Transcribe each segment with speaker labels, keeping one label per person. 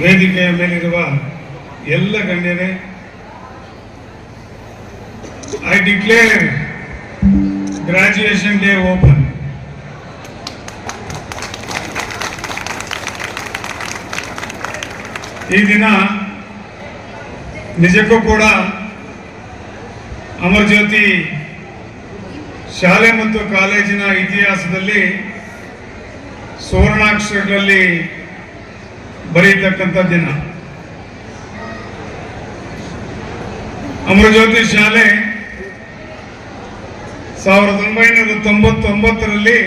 Speaker 1: ವೇದಿಕೆಯ ಮೇಲಿರುವ ಎಲ್ಲ ಗಣ್ಯರೇ I declare graduation day open ಈ ದಿನ ನಿಜಕ್ಕೂ ಕೂಡ ಅಮರಜ್ಯೋತಿ ಶಾಲೆ ಮತ್ತು ಕಾಲೇಜಿನ ಇತಿಹಾಸದಲ್ಲಿ ಸುವರ್ಣಾಕ್ಷರಗಳಲ್ಲಿ ಬರೀತಕ್ಕಂಥ ದಿನ. ಅಮರಜ್ಯೋತಿ ಶಾಲೆ ಸಾವಿರದ ಒಂಬೈನೂರ ತೊಂಬತ್ತೊಂಬತ್ತರಲ್ಲಿ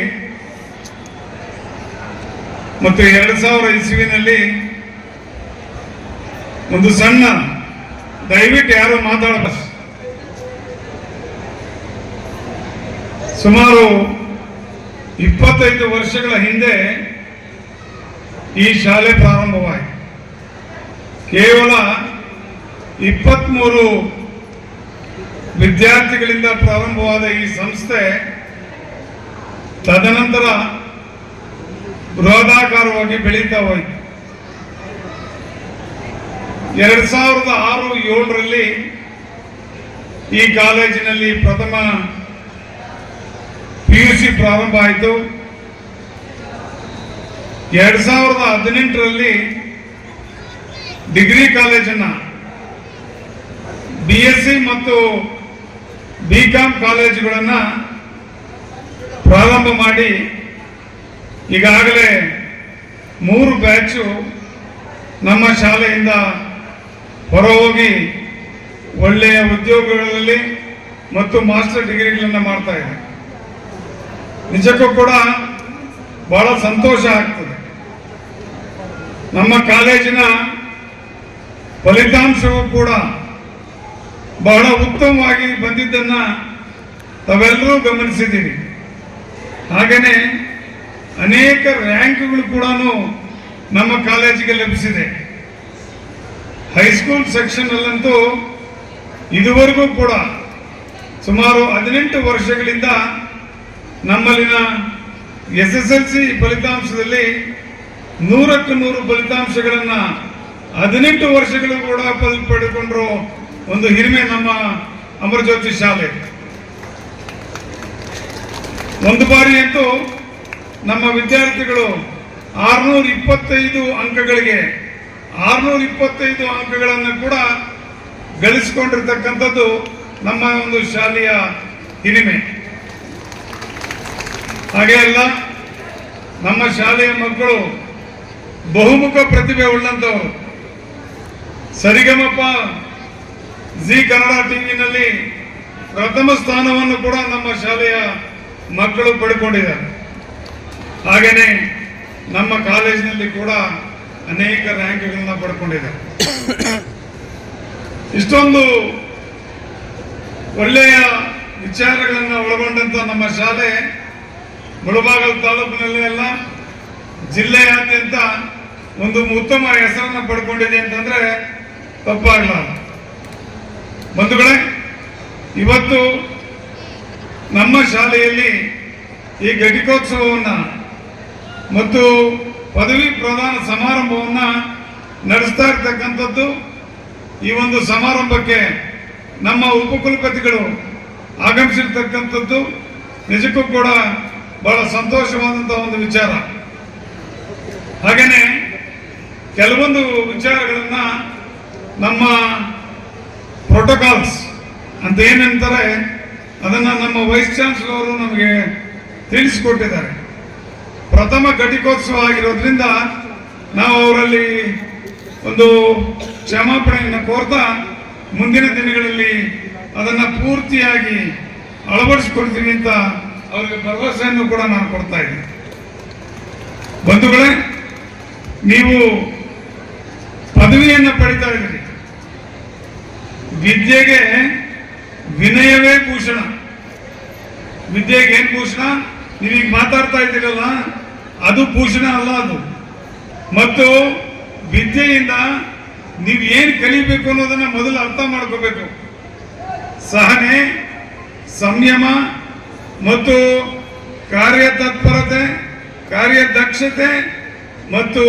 Speaker 1: ಮತ್ತು ಎರಡು ಸಾವಿರ ಇಸ್ವಿನಲ್ಲಿ ಒಂದು ಸಣ್ಣ ದಯವಿಟ್ಟು ಯಾರು ಮಾತಾಡ ಸುಮಾರು ಇಪ್ಪತ್ತೈದು ವರ್ಷಗಳ ಹಿಂದೆ ಈ ಶಾಲೆ ಪ್ರಾರಂಭವಾಗಿ ಕೇವಲ ಇಪ್ಪತ್ಮೂರು ವಿದ್ಯಾರ್ಥಿಗಳಿಂದ ಪ್ರಾರಂಭವಾದ ಈ ಸಂಸ್ಥೆ ತದನಂತರ ಬೃಹದಾಕಾರವಾಗಿ ಬೆಳೀತಾ ಹೋಯಿತು. ಎರಡ್ ಸಾವಿರದ ಆರು ಏಳರಲ್ಲಿ ಈ ಕಾಲೇಜಿನಲ್ಲಿ ಪ್ರಥಮ ಪಿ ಯು ಸಿ ಪ್ರಾರಂಭ ಆಯಿತು. ಎರಡ್ ಸಾವಿರದ ಹದಿನೆಂಟರಲ್ಲಿ ಡಿಗ್ರಿ ಕಾಲೇಜನ್ನ ಬಿ ಎಸ್ ಸಿ ಮತ್ತು ಬಿ ಕಾಮ್ ಕಾಲೇಜುಗಳನ್ನ ಪ್ರಾರಂಭ ಮಾಡಿ ಈಗಾಗಲೇ ಮೂರು ಬ್ಯಾಚು ನಮ್ಮ ಶಾಲೆಯಿಂದ ಹೊರಹೋಗಿ ಒಳ್ಳೆಯ ಉದ್ಯೋಗಗಳಲ್ಲಿ ಮತ್ತು ಮಾಸ್ಟರ್ ಡಿಗ್ರಿಗಳನ್ನು ಮಾಡ್ತಾ ಇದೆ. ನಿಜಕ್ಕೂ ಕೂಡ ಬಹಳ ಸಂತೋಷ ಆಗ್ತದೆ. ನಮ್ಮ ಕಾಲೇಜಿನ ಫಲಿತಾಂಶವೂ ಕೂಡ ಬಹಳ ಉತ್ತಮವಾಗಿ ಬಂದಿದ್ದನ್ನು ತಾವೆಲ್ಲರೂ ಗಮನಿಸಿದ್ದೀರಿ. ಹಾಗೆಯೇ ಅನೇಕ ರ್ಯಾಂಕ್ಗಳು ಕೂಡ ನಮ್ಮ ಕಾಲೇಜಿಗೆ ಲಭಿಸಿದೆ. ಹೈಸ್ಕೂಲ್ ಸೆಕ್ಷನ್ ಅಲ್ಲಂತೂ ಇದುವರೆಗೂ ಕೂಡ ಸುಮಾರು ಹದಿನೆಂಟು ವರ್ಷಗಳಿಂದ ನಮ್ಮಲ್ಲಿನ ಎಸ್ ಎಸ್ ಎಲ್ ಸಿ ಫಲಿತಾಂಶದಲ್ಲಿ ನೂರಕ್ಕೆ ನೂರು ಫಲಿತಾಂಶಗಳನ್ನ ಹದಿನೆಂಟು ವರ್ಷಗಳು ಕೂಡ ಪಡೆದುಕೊಂಡ್ರು ಒಂದು ಹಿರಿಮೆ ನಮ್ಮ ಅಮರಜ್ಯೋತಿ ಶಾಲೆ. ಒಂದು ಬಾರಿ ಅಂತೂ ನಮ್ಮ ವಿದ್ಯಾರ್ಥಿಗಳು ಆರ್ನೂರ ಇಪ್ಪತ್ತೈದು ಅಂಕಗಳಿಗೆ, ಆರ್ನೂರ ಇಪ್ಪತ್ತೈದು ಅಂಕಗಳನ್ನು ಕೂಡ ಗಳಿಸಿಕೊಂಡಿರ್ತಕ್ಕಂಥದ್ದು ನಮ್ಮ ಒಂದು ಶಾಲೆಯ ಹಿರಿಮೆ. ಹಾಗೆ ಅಲ್ಲ, ನಮ್ಮ ಶಾಲೆಯ ಮಕ್ಕಳು ಬಹುಮುಖ ಪ್ರತಿಭೆ ಉಳ್ಳಂತವರು. ಸರಿಗಮಪ ಜಿ ಕನ್ನಡ ಟಿವಿನಲ್ಲಿ ಪ್ರಥಮ ಸ್ಥಾನವನ್ನು ಕೂಡ ನಮ್ಮ ಶಾಲೆಯ ಮಕ್ಕಳು ಪಡ್ಕೊಂಡಿದ್ದಾರೆ ಹಾಗೇನೆ ನಮ್ಮ ಕಾಲೇಜಿನಲ್ಲಿ ಕೂಡ ಅನೇಕ ರ್ಯಾಂಕ್ಗಳನ್ನ ಪಡ್ಕೊಂಡಿದ್ದಾರೆ. ಇಷ್ಟೊಂದು ಒಳ್ಳೆಯ ವಿಚಾರಗಳನ್ನು ಒಳಗೊಂಡಂತ ನಮ್ಮ ಶಾಲೆ ಮುಳಬಾಗಲ್ ತಾಲೂಕಿನಲ್ಲಿ ಅಲ್ಲ, ಜಿಲ್ಲೆಯಾದ್ಯಂತ ಒಂದು ಉತ್ತಮ ಹೆಸರನ್ನ ಪಡ್ಕೊಂಡಿದೆ ಅಂತಂದ್ರೆ ತಪ್ಪಾಗಲಾರ ಬಂಧುಗಳೇ, ಇವತ್ತು ನಮ್ಮ ಶಾಲೆಯಲ್ಲಿ ಈ ಘಟಿಕೋತ್ಸವವನ್ನ ಮತ್ತು ಪದವಿ ಪ್ರದಾನ ಸಮಾರಂಭವನ್ನ ನಡೆಸ್ತಾ ಇರ್ತಕ್ಕಂಥದ್ದು ಈ ಒಂದು ಸಮಾರಂಭಕ್ಕೆ ನಮ್ಮ ಉಪಕುಲಪತಿಗಳು ಆಗಮಿಸಿರ್ತಕ್ಕಂಥದ್ದು ನಿಜಕ್ಕೂ ಕೂಡ ಬಹಳ ಸಂತೋಷವಾದಂತಹ ಒಂದು ವಿಚಾರ. ಹಾಗೇನೆ ಕೆಲವೊಂದು ವಿಚಾರಗಳನ್ನ ನಮ್ಮ ಪ್ರೋಟೋಕಾಲ್ಸ್ ಅಂತ ಏನಂತಾರೆ ಅದನ್ನ ನಮ್ಮ ವೈಸ್ ಚಾನ್ಸಲರ್ ಅವರು ನಮಗೆ ತಿಳಿಸಿಕೊಟ್ಟಿದ್ದಾರೆ. ಪ್ರಥಮ ಘಟಿಕೋತ್ಸವ ಆಗಿರೋದ್ರಿಂದ ನಾವು ಅವರಲ್ಲಿ ಒಂದು ಕ್ಷಮಾಪಣೆಯನ್ನು ಕೋರ್ತಾ ಮುಂದಿನ ದಿನಗಳಲ್ಲಿ ಅದನ್ನ ಪೂರ್ತಿಯಾಗಿ ಅಳವಡಿಸಿಕೊಡ್ತೀನಿ ಅಂತ ಅವರಿಗೆ ಭರವಸೆಯನ್ನು ಕೂಡ ನಾನು ಕೊಡ್ತಾ ಇದ್ದೀನಿ. ಬಂಧುಗಳೇ, ನೀವು ಪದವಿಯನ್ನು ಪಡಿತಾ ಇದ್ದೀರಿ. ವಿದ್ಯೆಗೆ ವಿನಯವೇ ಭೂಷಣ. ವಿದ್ಯೆಗೆ ಏನ್ ಭೂಷಣ? ನೀವೀಗ ಮಾತಾಡ್ತಾ ಇದ್ದೀರಲ್ಲ ಅದು ಭೂಷಣ ಅಲ್ಲ ಅದು. ಮತ್ತು ವಿದ್ಯೆಯಿಂದ ನೀವು ಏನ್ ಕಲಿಬೇಕು ಅನ್ನೋದನ್ನ ಮೊದಲು ಅರ್ಥ ಮಾಡ್ಕೋಬೇಕು. ಸಹನೆ, ಸಂಯಮ ಮತ್ತು ಕಾರ್ಯತತ್ಪರತೆ, ಕಾರ್ಯದಕ್ಷತೆ ಮತ್ತು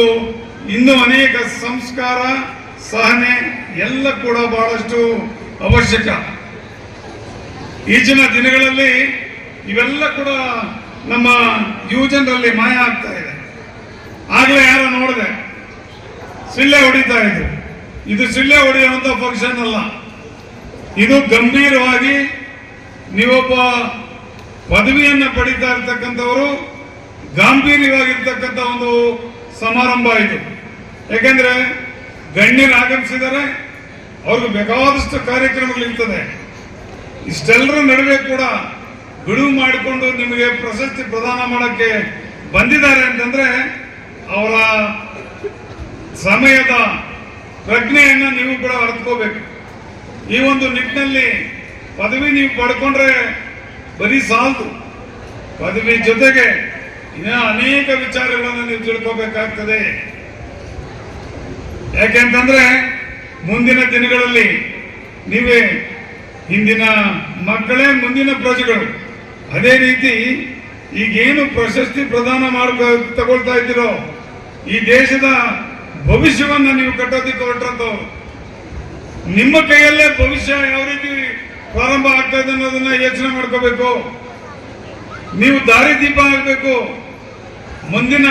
Speaker 1: ಇನ್ನೂ ಅನೇಕ ಸಂಸ್ಕಾರ, ಸಹನೆ ಎಲ್ಲ ಕೂಡ ಬಹಳಷ್ಟು ಅವಶ್ಯಕ. ಈಚಿನ ದಿನಗಳಲ್ಲಿ ಇವೆಲ್ಲ ಕೂಡ ನಮ್ಮ ಯುವಜನರಲ್ಲಿ ಮಾಯ ಆಗ್ತಾ ಇದೆ. ಆಗಲೇ ಯಾರೋ ನೋಡಿದೆ, ಸಿಳ್ಳೆ ಹೊಡಿತಾ ಇದ್ರು. ಇದು ಸಿಳ್ಳೆ ಹೊಡೆಯುವಂತ ಫಂಕ್ಷನ್ ಅಲ್ಲ. ಇದು ಗಂಭೀರವಾಗಿ ನೀವೊಬ್ಬ ಪದವಿಯನ್ನ ಪಡಿತಾ ಇರ್ತಕ್ಕಂಥವರು, ಗಾಂಭೀರ್ಯವಾಗಿರ್ತಕ್ಕಂಥ ಒಂದು ಸಮಾರಂಭ ಇದು. ಯಾಕೆಂದ್ರೆ ಗಣ್ಯರು ಆಗಮಿಸಿದರೆ ಅವ್ರಿಗೆ ಬೇಕಾದಷ್ಟು ಕಾರ್ಯಕ್ರಮಗಳಿರ್ತದೆ ಇಷ್ಟೆಲ್ಲರ ನಡುವೆ ಕೂಡ ಬಿಡುವು ಮಾಡಿಕೊಂಡು ನಿಮಗೆ ಪ್ರಶಸ್ತಿ ಪ್ರದಾನ ಮಾಡಕ್ಕೆ ಬಂದಿದ್ದಾರೆ ಅಂತಂದ್ರೆ ಅವರ ಸಮಯದ ಪ್ರಜ್ಞೆಯನ್ನು ನೀವು ಕೂಡ ಅರ್ಥಕೋಬೇಕು ಈ ಒಂದು ನಿಟ್ಟಿನಲ್ಲಿ ಪದವಿ ನೀವು ಪಡ್ಕೊಂಡ್ರೆ ಬರೀ ಸಾಲದು. ಪದವಿ ಜೊತೆಗೆ ಇನ್ನೂ ಅನೇಕ ವಿಚಾರಗಳನ್ನು ನೀವು ತಿಳ್ಕೋಬೇಕಾಗ್ತದೆ. ಯಾಕೆಂತಂದ್ರೆ ಮುಂದಿನ ದಿನಗಳಲ್ಲಿ ನೀವೇ ಹಿಂದಿನ ಮಕ್ಕಳೇ ಮುಂದಿನ ಪ್ರಜೆಗಳು. ಅದೇ ರೀತಿ ಈಗೇನು ಪ್ರಶಸ್ತಿ ಪ್ರದಾನ ಮಾಡ್ಕೊ ತಗೊಳ್ತಾ ಇದ್ದೀರೋ, ಈ ದೇಶದ ಭವಿಷ್ಯವನ್ನ ನೀವು ಕಟ್ಟೋದಿಕ್ಕೆ ಹೊರಟದ್ದು ನಿಮ್ಮ ಕೈಯಲ್ಲೇ ಭವಿಷ್ಯ ಯಾವ ರೀತಿ ಪ್ರಾರಂಭ ಆಗ್ತಾ ಇದೆ ಅನ್ನೋದನ್ನ ಯೋಚನೆ ಮಾಡ್ಕೋಬೇಕು. ನೀವು ದಾರಿದೀಪ ಆಗಬೇಕು ಮುಂದಿನ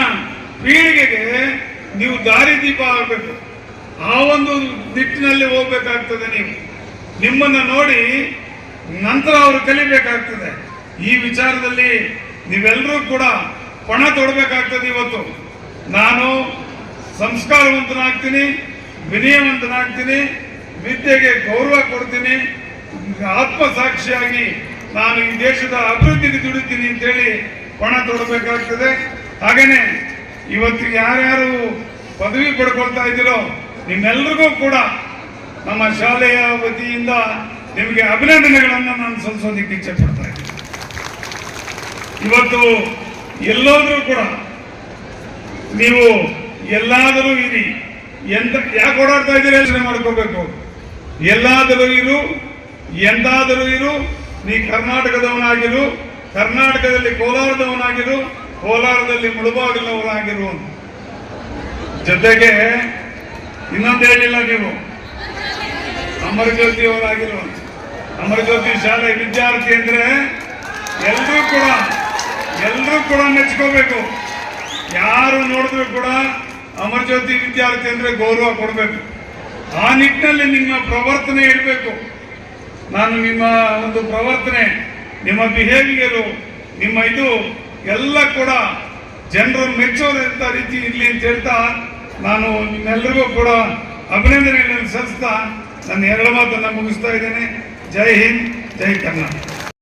Speaker 1: ಪೀಳಿಗೆಗೆ ನೀವು ದಾರಿದೀಪ ಆಗಬೇಕು ಆ ಒಂದು ನಿಟ್ಟಿನಲ್ಲಿ ಹೋಗ್ಬೇಕಾಗ್ತದೆ ನೀವು. ನಿಮ್ಮನ್ನ ನೋಡಿ ನಂತರ ಅವರು ಕಲಿಬೇಕಾಗ್ತದೆ. ಈ ವಿಚಾರದಲ್ಲಿ ನೀವೆಲ್ಲರೂ ಕೂಡ ಪಣ ತೊಡಬೇಕಾಗ್ತದೆ ಇವತ್ತು. ನಾನು ಸಂಸ್ಕಾರವಂತನಾಗ್ತೀನಿ, ವಿನಯವಂತನಾಗ್ತೀನಿ, ವಿದ್ಯೆಗೆ ಗೌರವ ಕೊಡ್ತೀನಿ, ಆತ್ಮಸಾಕ್ಷಿಯಾಗಿ ನಾನು ಈ ದೇಶದ ಅಭಿವೃದ್ಧಿಗೆ ದುಡಿತೀನಿ ಅಂತೇಳಿ ಪಣ ತೊಡಬೇಕಾಗ್ತದೆ. ಹಾಗೇನೆ ಇವತ್ತು ಯಾರ್ಯಾರು ಪದವಿ ಪಡ್ಕೊಳ್ತಾ ಇದ್ದೀರೋ ನಿಮ್ಮೆಲ್ರಿಗೂ ಕೂಡ ನಮ್ಮ ಶಾಲೆಯ ವತಿಯಿಂದ ನಿಮಗೆ ಅಭಿನಂದನೆಗಳನ್ನು ನಾನು ಸಲ್ಲಿಸೋದಕ್ಕೆ ಇಚ್ಛೆ ಪಡ್ತಾ ಇವತ್ತು ಎಲ್ಲಾದರೂ ಕೂಡ ನೀವು ಎಲ್ಲಾದರೂ ಇರಿ. ಎಂತ ಯಾಕೆ ಓಡಾಡ್ತಾ ಇದ್ದೀರಿ ಯೋಚನೆ ಮಾಡ್ಕೋಬೇಕು? ಎಲ್ಲಾದರೂ ಇರು, ಎಂದಾದರೂ ಇರು, ನೀ ಕರ್ನಾಟಕದವನಾಗಿರು, ಕರ್ನಾಟಕದಲ್ಲಿ ಕೋಲಾರದವನಾಗಿರು, ಕೋಲಾರದಲ್ಲಿ ಮುಳುಬಾಗಿಲವನಾಗಿರು. ಜೊತೆಗೆ ಇನ್ನೊಂದು ಹೇಳಿಲ್ಲ ನೀವು. ಅಮರಜ್ಯೋತಿ ಅವರಾಗಿರೋ ಅಮರಜ್ಯೋತಿ ಶಾಲೆ ವಿದ್ಯಾರ್ಥಿ ಅಂದ್ರೆ ಎಲ್ಲರೂ ಕೂಡ ಎಲ್ಲರೂ ಕೂಡ ಮೆಚ್ಕೋಬೇಕು. ಯಾರು ನೋಡಿದ್ರು ಕೂಡ ಅಮರಜ್ಯೋತಿ ವಿದ್ಯಾರ್ಥಿ ಅಂದ್ರೆ ಗೌರವ ಕೊಡಬೇಕು. ಆ ನಿಟ್ಟಿನಲ್ಲಿ ನಿಮ್ಮ ಪ್ರವರ್ತನೆ ಇರಬೇಕು. ನಾನು ನಿಮ್ಮ ಒಂದು ಪ್ರವರ್ತನೆ, ನಿಮ್ಮ ಬಿಹೇವಿಯರು ನಿಮ್ಮ ಇದು ಎಲ್ಲ ಕೂಡ ಜನರು ಮೆಚ್ಚೋದಂತ ರೀತಿ ಇರಲಿ ಅಂತ ಹೇಳ್ತಾ ನಾನು ನಿಮ್ಮೆಲ್ಲರಿಗೂ ಕೂಡ ಅಭಿನಂದನೆಗಳನ್ನು ಸಲ್ಲಿಸ್ತಾ ನನ್ನ ಎರಡು ಮಾತನ್ನು ಮುಗಿಸ್ತಾ ಇದ್ದೇನೆ. ಜೈ ಹಿಂದ್ ಜೈ ಕರ್ನಾಟಕ.